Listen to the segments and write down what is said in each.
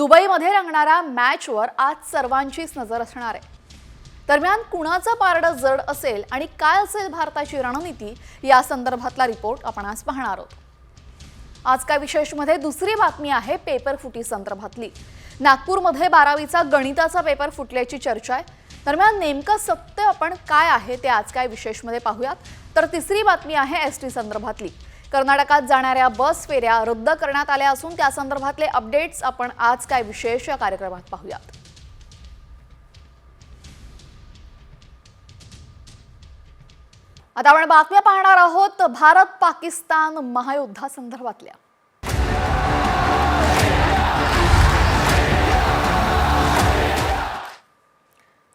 दुबईमध्ये रंगणाऱ्या मॅचवर आज सर्वांचीच नजर असणार आहे. दरम्यान कुणाचं पारडं जड असेल आणि काय असेल भारताची रणनीती या संदर्भातला रिपोर्ट आपण आज पाहणार आहोत. आज काय विशेषमध्ये दुसरी बातमी आहे पेपर फुटी संदर्भातली. नागपूरमध्ये बारावीचा गणिताचा पेपर फुटल्याची चर्चा आहे. दरम्यान नेमकं सत्य आपण काय आहे ते आज काय विशेषमध्ये पाहूयात. तर तिसरी बातमी आहे एस टी संदर्भातली. कर्नाटकात जाणाऱ्या बस फेऱ्या रद्द करण्यात आल्या असून त्या संदर्भातले अपडेट्स आपण आज काय विशेष या कार्यक्रमात पाहूयात. आता आपण बातम्या पाहणार आहोत भारत पाकिस्तान महायुद्धासंदर्भातल्या.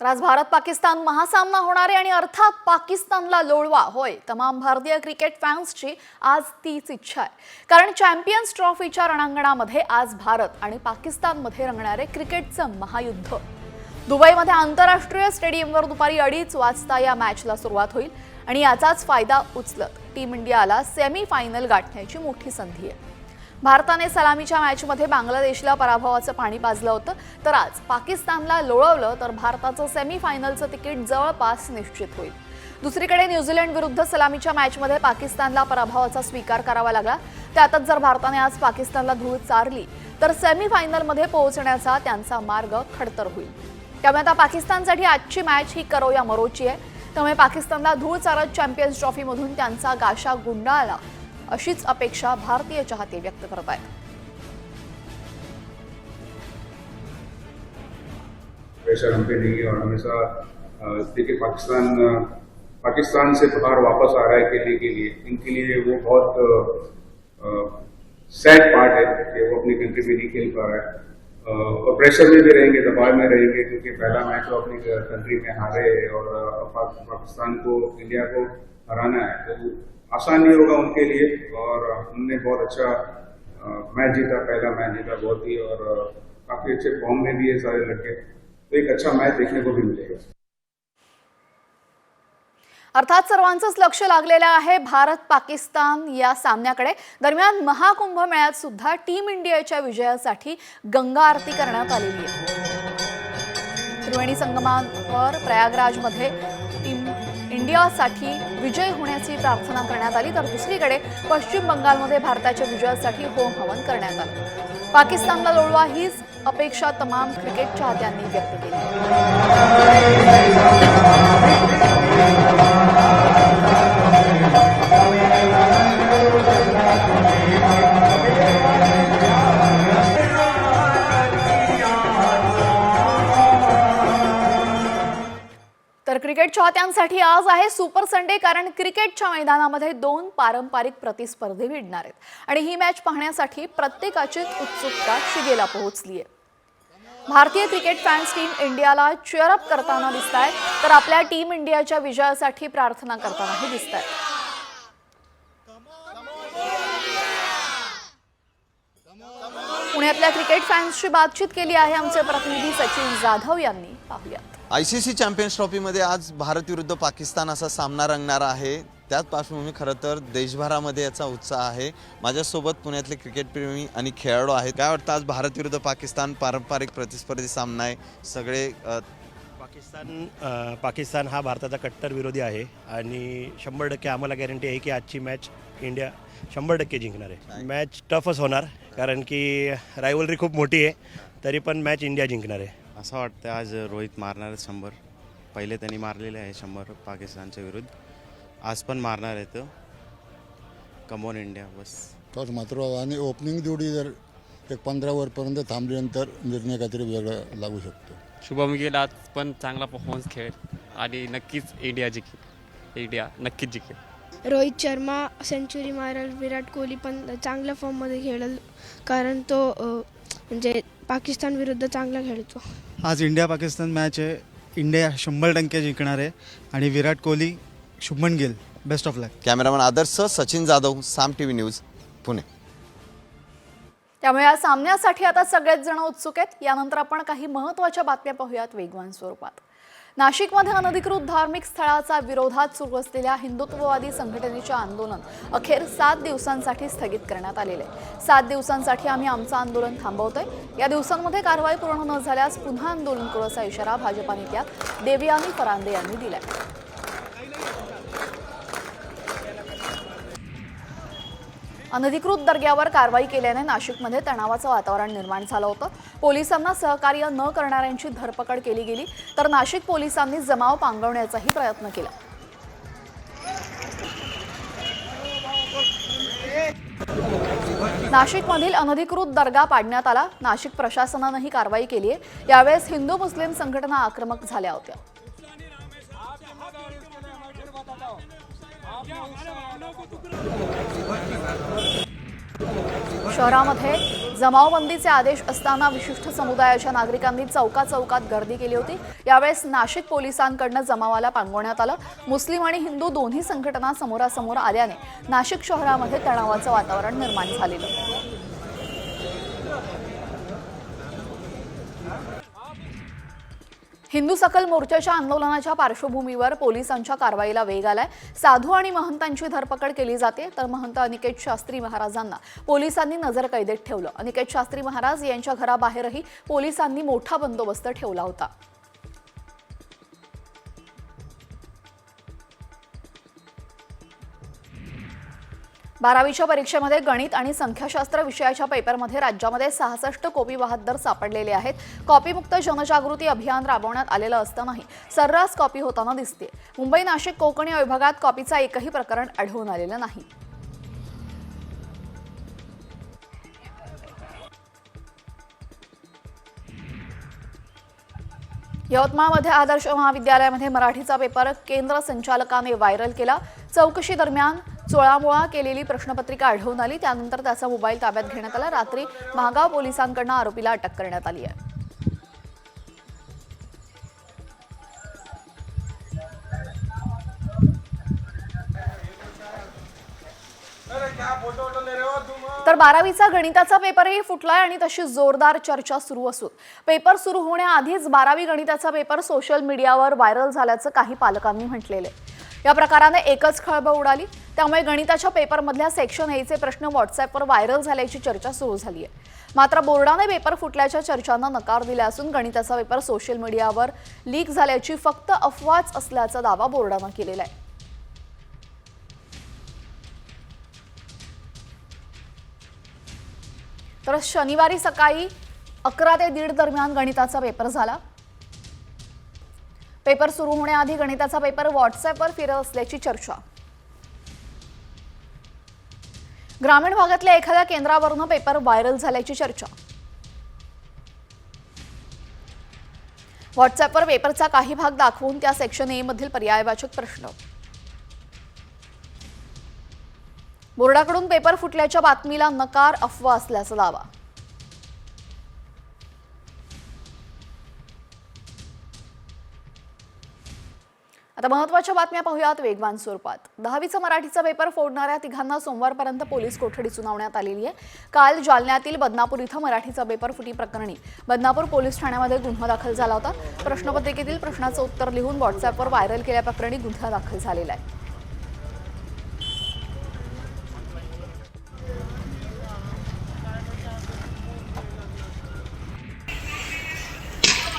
तर आज भारत पाकिस्तान महासामना होणार आहे आणि अर्थात पाकिस्तानला लोळवा. होय तमाम भारतीय क्रिकेट फॅन्सची आज तीच इच्छा आहे. कारण चॅम्पियन्स ट्रॉफीच्या रणांगणामध्ये आज भारत आणि पाकिस्तानमध्ये रंगणारे क्रिकेटचं महायुद्ध. दुबईमध्ये आंतरराष्ट्रीय स्टेडियमवर दुपारी अडीच वाजता या मॅचला सुरुवात होईल आणि याचाच फायदा उचलत टीम इंडियाला सेमी फायनल गाठण्याची मोठी संधी आहे. भारताने सलामीच्या मॅचमध्ये बांगलादेशला पराभवाचं पाणी पाजलं होतं. तर आज पाकिस्तानला लोळवलं तर भारताचं सेमी फायनलचं तिकीट जवळपास निश्चित होईल. दुसरीकडे न्यूझीलंड विरुद्ध सलामीच्या मॅचमध्ये पाकिस्तानला पराभवाचा स्वीकार करावा लागला. त्यातच जर भारताने आज पाकिस्तानला धूळ चारली तर सेमी फायनलमध्ये पोहोचण्याचा त्यांचा मार्ग खडतर होईल. त्यामुळे आता पाकिस्तानसाठी आजची मॅच ही करो या मरोची आहे. त्यामुळे पाकिस्तानला धूळ चारत चॅम्पियन्स ट्रॉफीमधून त्यांचा गाशा गुंडाळला. अशीच अपेक्षा भारतीय चाहते व्यक्त करत आहेत. प्रेशर हम पे नहीं है और हमेशा देखिए पाकिस्तान पाकिस्तान से बाहर वापस आ रहा है खेलने के लिए। इनके लिए वो बहुत सैड पार्ट है कि वो अपनी कंट्री में नहीं खेल पा रहा है। और प्रेशर में भी रहेंगे, दबाव में रहेंगे, क्योंकि पहला मैच वो अपनी कंट्री में हारे और पाकिस्तान को इंडिया को हराना है। तो आसान नहीं होगा उनके लिए और हमने बहुत अच्छा मैच जीता, पहला मैच जीता बहुत ही और काफ़ी अच्छे फॉर्म में भी है सारे लड़के। तो एक अच्छा मैच देखने को भी मिलेगा। अर्थात सर्वांचंच लक्ष लागलेलं आहे भारत पाकिस्तान या सामन्याकडे. दरम्यान महाकुंभ मेळ्यात सुद्धा टीम इंडियाच्या विजयासाठी गंगा आरती करण्यात आलेली आहे. त्रिवेणी संगमावर प्रयागराजमध्ये टीम इंडियासाठी विजय होण्याची प्रार्थना करण्यात आली. तर दुसरीकडे पश्चिम बंगालमध्ये भारताच्या विजयासाठी होम हवन करण्यात आलं. पाकिस्तानला लोळवा हीच अपेक्षा तमाम क्रिकेट चाहत्यांनी व्यक्त केली. चाहत्यांसाठी आज आहे सुपर संडे कारण क्रिकेटच्या मैदानामध्ये दोन पारंपरिक प्रतिस्पर्धी भिडणार आहेत. आणि ही मॅच पाहण्यासाठी प्रत्येकाचीच उत्सुकता शिगेला पोहोचली आहे भारतीय क्रिकेट फॅन्स टीम इंडियाला चेअरअप करताना दिसत आहेत तर आपल्या टीम इंडियाच्या विजयासाठी प्रार्थना करतानाही दिसत आहेत पुण्यातल्या क्रिकेट फॅन्सशी बातचीत केली आहे आमचे प्रतिनिधी सचिन जाधव यांनी. पाहूयात. आय सी सी चॅम्पियन्स ट्रॉफीमध्ये आज भारत विरुद्ध पाकिस्तान असा सामना रंगणारा आहे. त्याच पार्श्वभूमी खरं तर देशभरामध्ये याचा उत्साह आहे. माझ्यासोबत पुण्यातले क्रिकेटप्रेमी आणि खेळाडू आहेत. काय वाटतं आज भारत विरुद्ध पाकिस्तान पारंपरिक प्रतिस्पर्धी सामना आहे? सगळे अ, पाकिस्तान पाकिस्तान हा भारताचा कट्टर विरोधी आहे आणि शंभर टक्के आम्हाला गॅरंटी आहे की आजची मॅच इंडिया शंभर टक्के जिंकणार आहे. मॅच टफच होणार कारण की रायवलरी खूप मोठी आहे तरी पण मॅच इंडिया जिंकणार आहे. असं वाटतं आज रोहित मारणार आहेत शंभर. पहिले त्यांनी मारलेले आहे शंभर पाकिस्तानच्या विरुद्ध. आज पण मारणार आहेत कमॉन इंडिया बस. तोच मात्र आणि ओपनिंग जोडी जर एक पंधरा ओव्हरपर्यंत थांबल्यानंतर निर्णय काहीतरी वेगळा लागू शकतो. शुभम गिल आज पण चांगला परफॉर्मन्स खेळेल. आणि नक्कीच इंडिया जिंकेल. इंडिया नक्कीच जिंकेल. रोहित शर्मा सेंचुरी मारेल विराट कोहली पण चांगल्या फॉर्ममध्ये खेळेल. कारण तो म्हणजे पाकिस्तान विरुद्ध चांगला खेळतो. आज इंडिया पाकिस्तान मॅच आहे. इंडिया शंभर टक्के जिंकणार आहे. आणि Virat Kohli Shubman Gill best of luck cameraman Adarsh Sachin Jadhav Saam T V news Pune. त्यामुळे या सामन्यासाठी आता सगळेच जण उत्सुक आहेत. यानंतर आपण काही महत्त्वाच्या बातम्या पाहूयात वेगवान स्वरूपात. नाशिकमध्ये अनधिकृत धार्मिक स्थळाचा विरोधात सुरू असलेल्या हिंदुत्ववादी संघटनेचे आंदोलन अखेर सात दिवसांसाठी स्थगित करण्यात आलेले आहे. सात दिवसांसाठी आम्ही आमचं आंदोलन थांबवतोय. या दिवसांमध्ये कारवाई पूर्ण न झाल्यास पुन्हा आंदोलन करू असा इशारा भाजपा नेत्या देवयानी फरांदे यांनी दिलाय. अनधिकृत दर्ग्यावर कारवाई केल्याने नाशिकमध्ये तणावाचं वातावरण निर्माण झालं होतं. पोलिसांना सहकार्य न करणाऱ्यांची धरपकड केली गेली तर नाशिक पोलिसांनी जमाव पांगवण्याचाही प्रयत्न केला. नाशिकमधील अनधिकृत दर्गा पाडण्यात आला. नाशिक प्रशासनानं ही कारवाई केली आहे. यावेळेस हिंदू मुस्लिम संघटना आक्रमक झाल्या होत्या. शहरामध्ये जमावबंदीचे आदेश असताना विशिष्ट समुदायाच्या नागरिकांनी चौका चौकात गर्दी केली होती. यावेळेस नाशिक पोलिसांकडनं जमावाला पांगवण्यात आलं. मुस्लिम आणि हिंदू दोन्ही संघटना समोरासमोर आल्याने नाशिक शहरामध्ये तणावाचं वातावरण निर्माण झालेलं. हिंदू सकल मोर्चाच्या आंदोलनाच्या पार्श्वभूमीवर पोलिसांच्या कारवाईला वेग आलाय. साधू आणि महंतांची धरपकड केली जाते. तर महंत अनिकेत शास्त्री महाराजांना पोलिसांनी नजरकैदेत ठेवलं. अनिकेत शास्त्री महाराज यांच्या घराबाहेरही पोलिसांनी मोठा बंदोबस्त ठेवला होता. बारावीच्या परीक्षेमध्ये गणित आणि संख्याशास्त्र विषयाच्या पेपरमध्ये राज्यामध्ये सहासष्ट कॉपी बहात्तर सापडलेले आहेत. कॉपीमुक्त जनजागृती अभियान राबवण्यात आलेलं असतानाही सर्रास कॉपी होताना दिसते मुंबई नाशिक कोकण या विभागात कॉपीचा एकही प्रकरण आढळून आलेलं नाही. यवतमाळमध्ये आदर्श महाविद्यालयामध्ये मराठीचा पेपर केंद्र संचालकाने व्हायरल केला. चौकशी दरम्यान चोळामोळा केलेली प्रश्नपत्रिका आढळून आली. त्यानंतर त्याचा मोबाईल ताब्यात घेण्यात आला. रात्री महागाव पोलिसांकडनं आरोपीला अटक करण्यात आली आहे. तर बारावीचा गणिताचा पेपरही फुटलाय आणि तशी जोरदार चर्चा सुरू असून पेपर सुरू होण्याआधीच बारावी गणिताचा पेपर सोशल मीडियावर व्हायरल झाल्याचं काही पालकांनी म्हटलेलं आहे. या प्रकाराने एकच खळबळ उडाली. त्यामुळे गणिताच्या पेपरमधल्या सेक्शन एचे प्रश्न व्हॉट्सॲपवर व्हायरल झाल्याची चर्चा सुरू झाली आहे. मात्र बोर्डाने पेपर फुटल्याच्या चर्चांना नकार दिला असून गणिताचा पेपर सोशल मीडियावर लीक झाल्याची फक्त अफवाच असल्याचा दावा बोर्डानं केलेला आहे. तर शनिवारी सकाळी अकरा ते दीड दरम्यान गणिताचा पेपर झाला. पेपर सुरू होण्याआधी गणिताचा पेपर व्हॉट्सअपवर फिरत असल्याची चर्चा. ग्रामीण भागातल्या एखाद्या केंद्रावरून पेपर व्हायरल झाल्याची चर्चा. व्हॉट्सअपवर पेपरचा काही भाग दाखवून त्या सेक्शन ए मधील पर्यायवाचक प्रश्न. बोर्डाकडून पेपर फुटल्याच्या बातमीला नकार अफवा असल्याचा दावा. आता महत्त्वाच्या बातम्या पाहूयात वेगवान स्वरूपात. दहावीचा मराठीचा पेपर फोडणाऱ्या तिघांना सोमवारपर्यंत पोलीस कोठडी सुनावण्यात आलेली आहे. काल जालन्यातील बदनापूर इथं मराठीचा पेपर फुटी प्रकरणी बदनापूर पोलीस ठाण्यामध्ये गुन्हा दाखल झाला होता. प्रश्नपत्रिकेतील प्रश्नाचं उत्तर लिहून व्हॉट्सअपवर व्हायरल केल्याप्रकरणी गुन्हा दाखल झालेला आहे.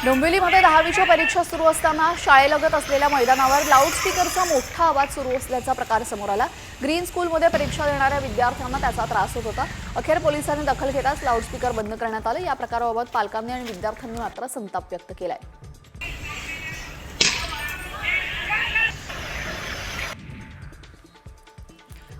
डोंबिवलीमध्ये दहावीच्या परीक्षा सुरू असताना शाळेलगत असलेल्या मैदानावर लाऊडस्पीकरचा मोठा आवाज सुरू असल्याचा प्रकार समोर आला. ग्रीन स्कूलमध्ये परीक्षा देणाऱ्या विद्यार्थ्यांना त्याचा त्रास होत होता. अखेर पोलिसांनी दखल घेताच लाऊडस्पीकर बंद करण्यात आलं. या प्रकाराबाबत पालकांनी आणि विद्यार्थ्यांनी मात्र संताप व्यक्त केला आहे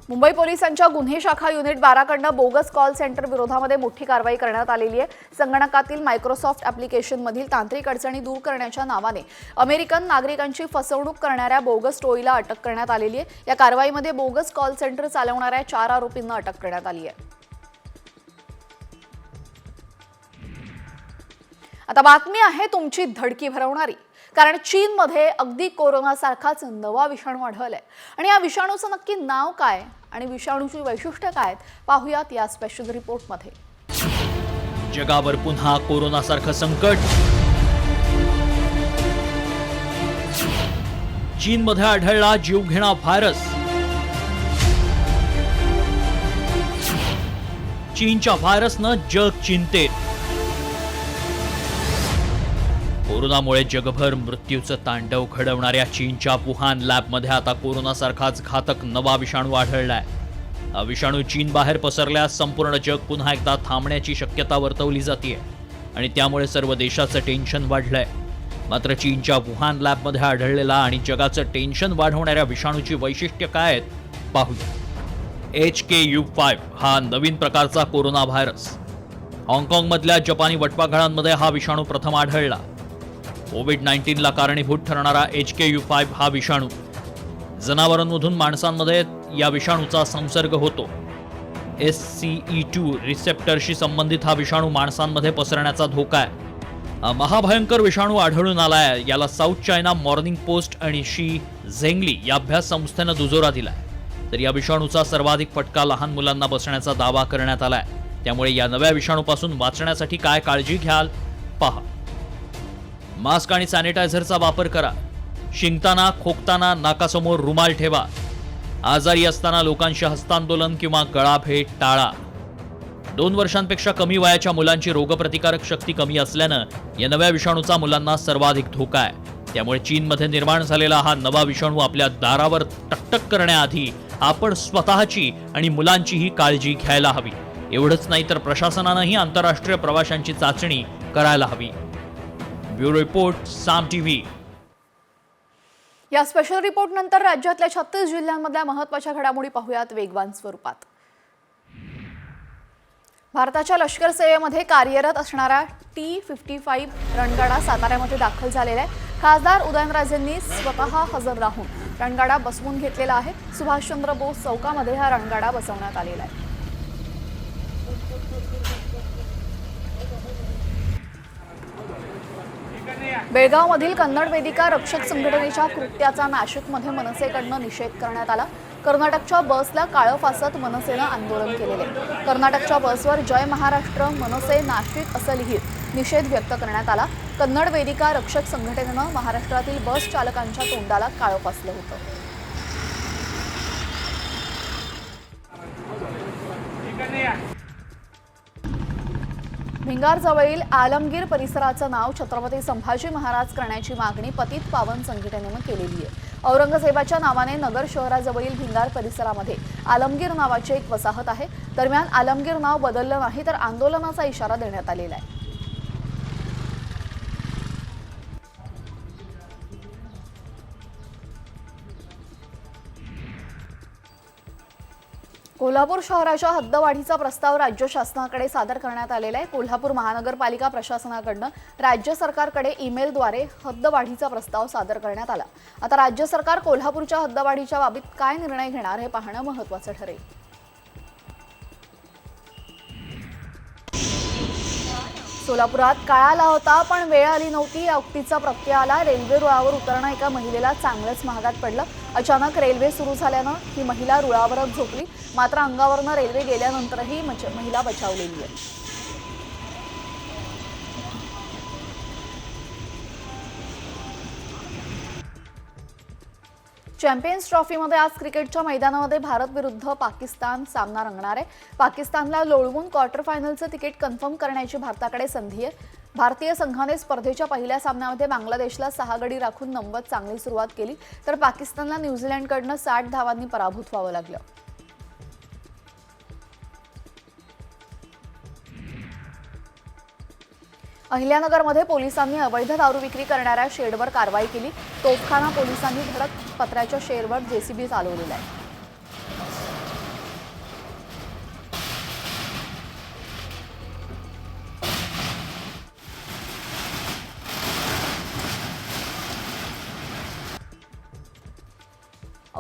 मुंबई पोलिसांच्या गुन्हे शाखा युनिट बाराकडनं बोगस कॉल सेंटर विरोधामध्ये मोठी कारवाई करण्यात आलेली आहे. संगणकातील मायक्रोसॉफ्ट ॲप्लिकेशनमधील तांत्रिक अडचणी दूर करण्याच्या नावाने अमेरिकन नागरिकांची फसवणूक करणाऱ्या बोगस टोळीला अटक करण्यात आलेली आहे. या कारवाईमध्ये बोगस कॉल सेंटर चालवणाऱ्या चार आरोपींना अटक करण्यात आली आहे. आता बातमी आहे तुमची धडकी भरवणारी. कारण चीनमध्ये अगदी कोरोनासारखाच नवा विषाणू आढळलाय. आणि या विषाणूचं नक्की नाव काय आणि विषाणूची वैशिष्ट्य काय आहेत? पाहूयात या स्पेशल रिपोर्टमध्ये जगावर पुन्हा कोरोनासारखं संकट. चीनमध्ये आढळला जीवघेणा व्हायरस चीनच्या व्हायरसनं जग चिंतेत कोरोनामुळे जगभर मृत्यूचं तांडव घडवणाऱ्या चीनच्या वुहान लॅबमध्ये आता कोरोनासारखाच घातक नवा विषाणू आढळलाय. हा विषाणू चीन बाहेर पसरल्यास संपूर्ण जग पुन्हा एकदा थांबण्याची शक्यता वर्तवली जाते आणि त्यामुळे सर्व देशाचं टेन्शन वाढलंय. मात्र चीनच्या वुहान लॅबमध्ये आढळलेला आणि जगाचं टेन्शन वाढवणाऱ्या विषाणूची वैशिष्ट्य काय आहेत पाहूया. एच के यू फाईव्ह हा नवीन प्रकारचा कोरोना व्हायरस. हाँगकाँगमधल्या जपानी वटवाघळांमध्ये हा विषाणू प्रथम आढळला. कोविड नाईन्टीनला कारणीभूत ठरणारा एच के यू फायव्ह हा विषाणू. जनावरांमधून माणसांमध्ये या विषाणूचा संसर्ग होतो. एस सी ई टू रिसेप्टरशी संबंधित हा विषाणू माणसांमध्ये पसरण्याचा धोका आहे. महाभयंकर विषाणू आढळून आलाय याला साऊथ चायना मॉर्निंग पोस्ट आणि शी झेंगली या अभ्यास संस्थेनं दुजोरा दिलाय. तर या विषाणूचा सर्वाधिक फटका लहान मुलांना बसण्याचा दावा करण्यात आलाय. त्यामुळे या नव्या विषाणूपासून वाचण्यासाठी काय काळजी घ्याल? पहा. मास्क आणि सॅनिटायझरचा वापर करा. शिंकताना खोकताना नाकासमोर रुमाल ठेवा. आजारी असताना लोकांशी हस्तांदोलन किंवा गळाभेट टाळा. दोन वर्षांपेक्षा कमी वयाच्या मुलांची रोगप्रतिकारक शक्ती कमी असल्यानं या नव्या विषाणूचा मुलांना सर्वाधिक धोका आहे. त्यामुळे चीनमध्ये निर्माण झालेला हा नवा विषाणू आपल्या दारावर टकटक करण्याआधी आपण स्वतःची आणि मुलांचीही काळजी घ्यायला हवी. एवढंच नाही तर प्रशासनानंही आंतरराष्ट्रीय प्रवाशांची चाचणी करायला हवी. Bureau report Saam TV. या स्पेशल रिपोर्ट नंतर राज्यातल्या छत्तीस जिल्ह्यांमधल्या महत्त्वाच्या घडामोडी पाहूयात वेगवान स्वरूपात. भारताच्या लष्कर सेवेमध्ये कार्यरत असणारा टी फिफ्टी फाईव्ह रणगाडा साताऱ्यामध्ये दाखल झालेला आहे. खासदार उदयनराजेंनी स्वतः हजर राहून रणगाडा बसवून घेतलेला आहे. सुभाषचंद्र बोस चौकामध्ये हा रणगाडा बसवण्यात आलेला आहे. बेळगावमधील कन्नड वेदिका रक्षक संघटनेच्या कृत्याचा नाशिकमध्ये मनसेकडनं निषेध करण्यात आला. कर्नाटकच्या बसला काळं फासत मनसेनं आंदोलन केलेले कर्नाटकच्या बसवर जय महाराष्ट्र मनसे नाशिक असं लिहित निषेध व्यक्त करण्यात आला. कन्नड वेदिका रक्षक संघटनेनं महाराष्ट्रातील बस चालकांच्या तोंडाला काळं फासलं होतं. भिंगारजवळील आलमगीर परिसराचं नाव छत्रपती संभाजी महाराज करण्याची मागणी पतित पावन संघटनेनं केलेली आहे. औरंगजेबाच्या नावाने नगर शहराजवळील भिंगार परिसरामध्ये आलमगीर नावाची एक वसाहत आहे. दरम्यान आलमगीर नाव बदललं नाही तर आंदोलनाचा इशारा देण्यात आलेला आहे. कोल्हापूर शहराच्या हद्दवाढीचा प्रस्ताव राज्य शासनाकडे सादर करण्यात आलेला आहे. कोल्हापूर महानगरपालिका प्रशासनाकडनं राज्य सरकारकडे ईमेलद्वारे हद्दवाढीचा प्रस्ताव सादर करण्यात आला. आता राज्य सरकार कोल्हापूरच्या हद्दवाढीच्या बाबतीत काय निर्णय घेणार हे पाहणं महत्वाचं ठरेल. सोलापुरात काळ आला होता पण वेळ आली नव्हती. या उक्तीचा प्रत्यय आला. रेल्वे रुळावर उतरणं एका महिलेला चांगलंच महागात पडलं. अचानक रेल्वे सुरू झाल्यानं ही महिला रुळावरच झोपली. मात्र अंगावरनं रेल्वे गेल्यानंतरही मच- महिला बचावलेली आहे. चॅम्पियन्स ट्रॉफीमध्ये आज क्रिकेटच्या मैदानामध्ये भारत विरुद्ध पाकिस्तान सामना रंगणार आहे. पाकिस्तानला लोळवून क्वार्टर फायनलचं तिकीट कन्फर्म करण्याची भारताकडे संधी आहे. भारतीय संघाने स्पर्धेच्या पहिल्या सामन्यामध्ये बांगलादेशला सहा गडी राखून नव्वद चांगली सुरुवात केली तर पाकिस्तानला न्यूझीलंडकडनं साठ धावांनी पराभूत व्हावं लागलं. अहिल्यानगरमध्ये पोलिसांनी अवैध दारू विक्री करणाऱ्या शेडवर कारवाई केली. तोफखाना पोलिसांनी धडक पत्र्याच्या शेडवर जेसीबी चालवलेला आहे.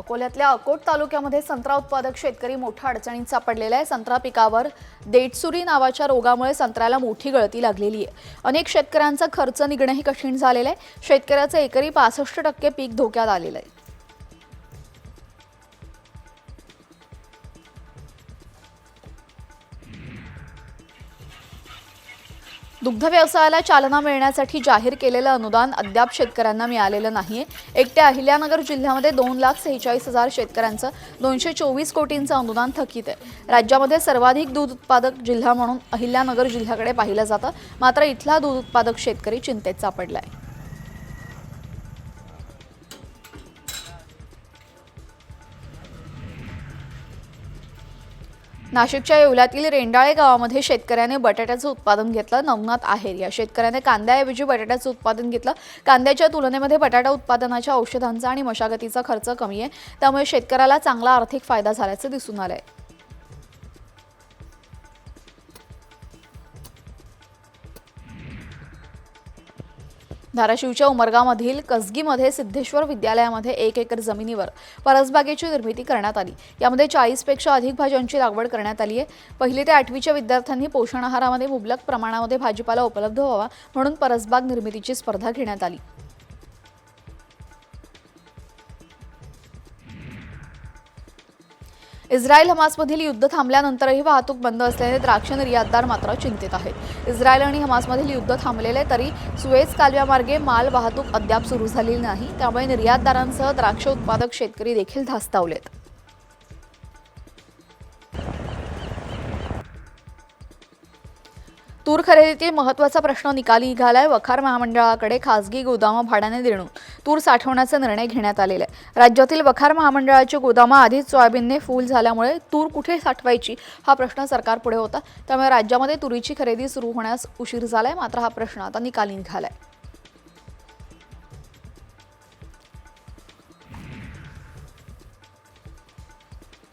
अकोल्यातल्या अकोट तालुक्यामध्ये संत्रा उत्पादक शेतकरी मोठ्या अडचणीत सापडलेला आहे. संत्रा पिकावर देटसुरी नावाच्या रोगामुळे संत्र्याला मोठी गळती लागलेली आहे. अनेक शेतकऱ्यांचा खर्च निघणंही कठीण झालेलं आहे. शेतकऱ्याचं एकरी पासष्ट टक्के पीक धोक्यात आलेलं आहे. दुग्ध व्यवसायाला चालना मिळण्यासाठी जाहीर केलेलं अनुदान अद्याप शेतकऱ्यांना मिळालेलं नाहीये. एकट्या अहिल्यानगर जिल्ह्यामध्ये दोन लाख सेहेचाळीस हजार शेतकऱ्यांचं दोनशे चोवीस कोटींचं अनुदान थकीत आहे. राज्यामध्ये सर्वाधिक दूध उत्पादक जिल्हा म्हणून अहिल्यानगर जिल्ह्याकडे पाहिलं जातं. मात्र इथला दूध उत्पादक शेतकरी चिंतेत सापडला आहे नाशिकच्या येवल्यातील रेंडाळे गावामध्ये शेतकऱ्याने बटाट्याचं उत्पादन घेतलं. नवनाथ आहेर या शेतकऱ्याने कांद्याऐवजी बटाट्याचं उत्पादन घेतलं. कांद्याच्या तुलनेमध्ये बटाटा उत्पादनाच्या औषधांचा आणि मशागतीचा खर्च कमी आहे. त्यामुळे शेतकऱ्याला चांगला आर्थिक फायदा झाल्याचं दिसून आलं आहे धाराशिवच्या उमरगामधील कसगीमध्ये सिद्धेश्वर विद्यालयामध्ये एक एकर जमिनीवर परसबागेची निर्मिती करण्यात आली. यामध्ये चाळीसपेक्षा अधिक भाज्यांची लागवड करण्यात आली आहे. पहिली ते आठवीच्या विद्यार्थ्यांनी पोषण आहारामध्ये मुबलक प्रमाणामध्ये भाजीपाला उपलब्ध व्हावा म्हणून परसबाग निर्मितीची स्पर्धा घेण्यात आली. इस्रायल हमासमधील युद्ध थांबल्यानंतरही वाहतूक बंद असल्याने द्राक्ष निर्यातदार मात्र चिंतेत आहेत. इस्रायल आणि हमासमधील युद्ध थांबलेले तरी सुएज कालव्यामार्गे माल वाहतूक अद्याप सुरू झालेली नाही. त्यामुळे निर्यातदारांसह द्राक्ष उत्पादक शेतकरी देखील धास्तावलेत. खरेदीतील महत्त्वाचा प्रश्न निकाली निघालाय. वखार महामंडळाकडे खासगी गोदामं भाड्याने देणून तूर साठवण्याचा निर्णय घेण्यात आलेला आहे. राज्यातील वखार महामंडळाची गोदामं आधीच सोयाबीनने फुल झाल्यामुळे तूर कुठे साठवायची हा प्रश्न सरकारपुढे होता. त्यामुळे राज्यामध्ये तुरीची खरेदी सुरू होण्यास उशीर झालाय. मात्र हा प्रश्न आता निकाली निघालाय.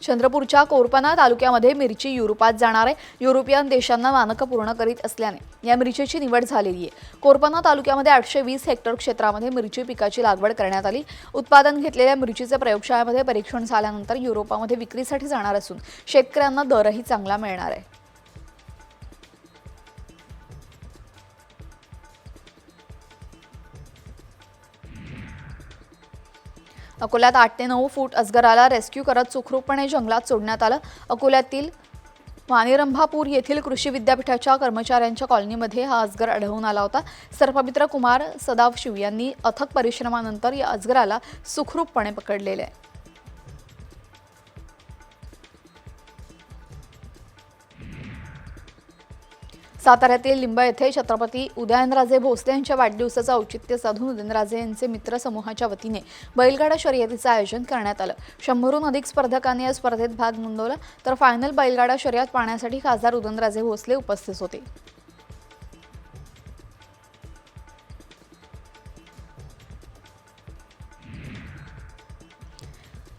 चंद्रपूरच्या कोरपना तालुक्यामध्ये मिरची युरोपात जाणार आहे. युरोपियन देशांना मानकं पूर्ण करीत असल्याने या मिरचीची निवड झालेली आहे. कोरपना तालुक्यामध्ये आठशे वीस हेक्टर क्षेत्रामध्ये मिरची पिकाची लागवड करण्यात आली. उत्पादन घेतलेल्या मिरचीचे प्रयोगशाळेमध्ये परीक्षण झाल्यानंतर युरोपामध्ये विक्रीसाठी जाणार असून शेतकऱ्यांना दरही चांगला मिळणार आहे. अकोल्यात आठ ते नऊ फूट अजगराला रेस्क्यू करत सुखरूपपणे जंगलात सोडण्यात आलं. अकोल्यातील वाणीरंभापूर येथील कृषी विद्यापीठाच्या कर्मचाऱ्यांच्या कॉलनीमध्ये हा अजगर आढळून आला होता. सर्पमित्र कुमार सदाशिव यांनी अथक परिश्रमानंतर या अजगराला सुखरूपपणे पकडलेले आहे. साताऱ्यातील लिंब येथे छत्रपती उदयनराजे भोसले यांच्या वाढदिवसाचं औचित्य साधून उदयनराजे यांचे मित्र समूहाच्या वतीने बैलगाडा शर्यतीचं आयोजन करण्यात आलं. शंभरहून अधिक स्पर्धकांनी या स्पर्धेत भाग नोंदवला. तर फायनल बैलगाडा शर्यत पाहण्यासाठी खासदार उदयनराजे भोसले उपस्थित होते.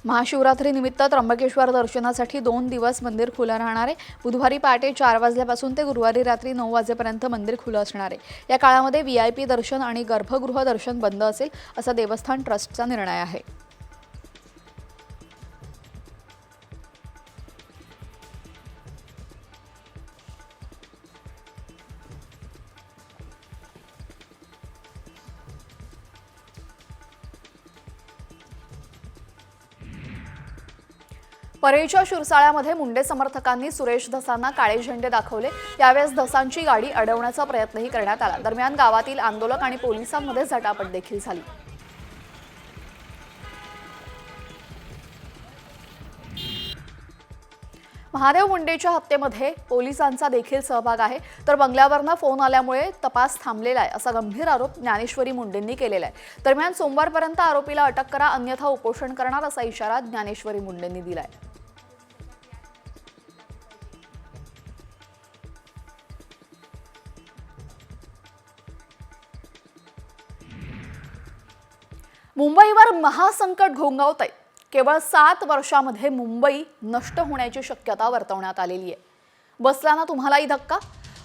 महाशिवरात्रीनिमित्त त्र्यंबकेश्वर दर्शनासाठी दोन दिवस मंदिर खुलं राहणार आहे. बुधवारी पहाटे चार वाजल्यापासून ते गुरुवारी रात्री नऊ वाजेपर्यंत मंदिर खुलं असणार आहे. या काळामध्ये व्ही आय पी दर्शन आणि गर्भगृह दर्शन बंद असेल असा देवस्थान ट्रस्टचा निर्णय आहे. परळीच्या शिरसाळ्यामध्ये मुंडे समर्थकांनी सुरेश धसांना काळे झेंडे दाखवले. यावेळेस धसांची गाडी अडवण्याचा प्रयत्नही करण्यात आला. दरम्यान गावातील आंदोलक आणि पोलिसांमध्ये झटापट देखील झाली. महादेव मुंडेच्या हत्येमध्ये पोलिसांचा देखील सहभाग आहे. तर बंगल्यावरनं फोन आल्यामुळे तपास थांबलेला आहे असा गंभीर आरोप ज्ञानेश्वरी मुंडेंनी केलेला आहे. दरम्यान सोमवारपर्यंत आरोपीला अटक करा अन्यथा उपोषण करणार असा इशारा ज्ञानेश्वरी मुंडेंनी दिलाय. मुंबईवर महासंकट घोंगावत आहे केवळ सात वर्षामध्ये मुंबई नष्ट होण्याची शक्यता वर्तवण्यात आलेली आहे. बसला ना तुम्हालाही धक्का?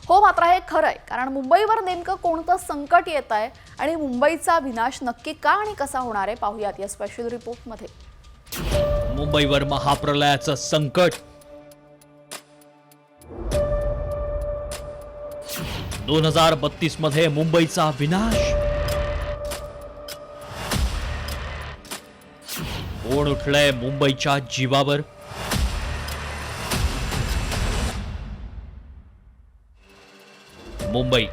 हो मात्र हे खरं आहे कारण मुंबईवर नेमकं कोणतं संकट येत आहे आणि मुंबईचा विनाश नक्की का आणि कसा होणार आहे पाहूयात या स्पेशल रिपोर्टमध्ये मुंबईवर महाप्रलयाचं संकट. दोन हजार बत्तीसमध्ये मुंबईचा विनाश. कोण उठलंय मुंबईच्या जीवावर? मुंबई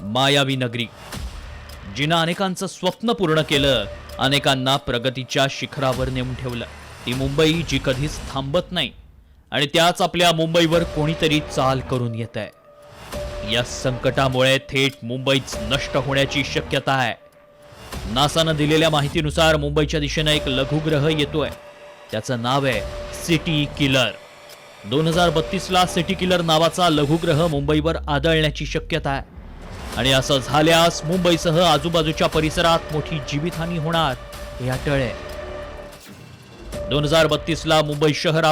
मायावी नगरी. जिनं अनेकांचं स्वप्न पूर्ण केलं अनेकांना प्रगतीच्या शिखरावर नेऊन ठेवलं. ती मुंबई जी कधीच थांबत नाही आणि त्याच आपल्या मुंबईवर कोणीतरी चाल करून येत आहे या संकटामुळे थेट मुंबईच नष्ट होण्याची शक्यता आहे. नासानं दिलेल्या माहितीनुसार मुंबईच्या दिशेनं एक लघुग्रह येतोय. त्याचं नाव आहे सिटी किलर. दोन हजार बत्तीसला सिटी किलर नावाचा लघुग्रह मुंबईवर आदळण्याची शक्यता आहे. आणि असं झाल्यास मुंबईसह आजूबाजूच्या परिसरात मोठी जीवितहानी होणार हे अटळ आहे. दोन हजार बत्तीसला मुंबई शहरात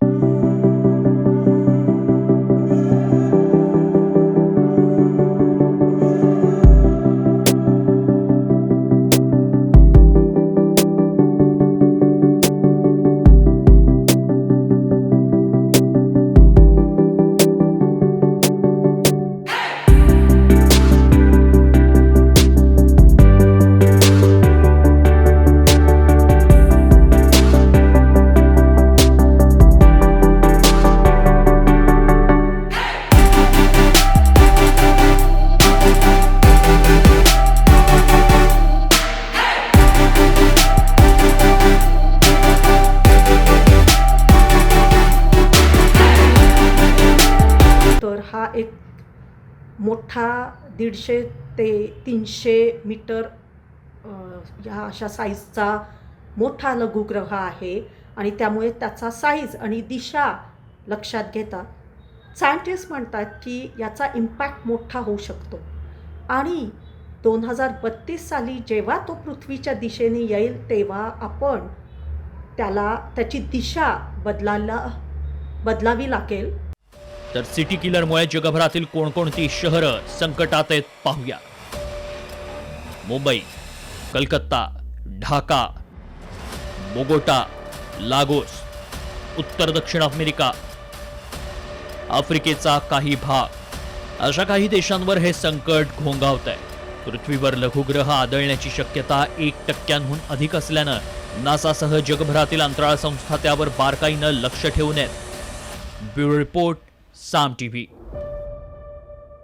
दीडशे ते तीनशे मीटर ह्या अशा साईजचा मोठा लघुग्रह आहे आणि त्यामुळे त्याचा साईज आणि दिशा लक्षात घेता. सायंटिस्ट म्हणतात की याचा इम्पॅक्ट मोठा होऊ शकतो. आणि दोन हजार बत्तीस साली जेव्हा तो पृथ्वीच्या दिशेने येईल तेव्हा आपण त्याला त्याची दिशा बदलायला बदलावी लागेल. तर सिटी किलरमुळे जगभरातील कोणकोणती शहरं संकटात आहेत पाहूया. मुंबई कलकत्ता ढाका बोगोटा लागोस उत्तर दक्षिण अमेरिका आफ्रिकेचा काही भाग. अशा काही देशांवर हे संकट घोंगावत आहे पृथ्वीवर लघुग्रह आदळण्याची शक्यता एक टक्क्यांहून अधिक असल्यानं नासासह जगभरातील अंतराळ संस्था त्यावर बारकाईनं लक्ष ठेवून आहेत. Bureau report Saam TV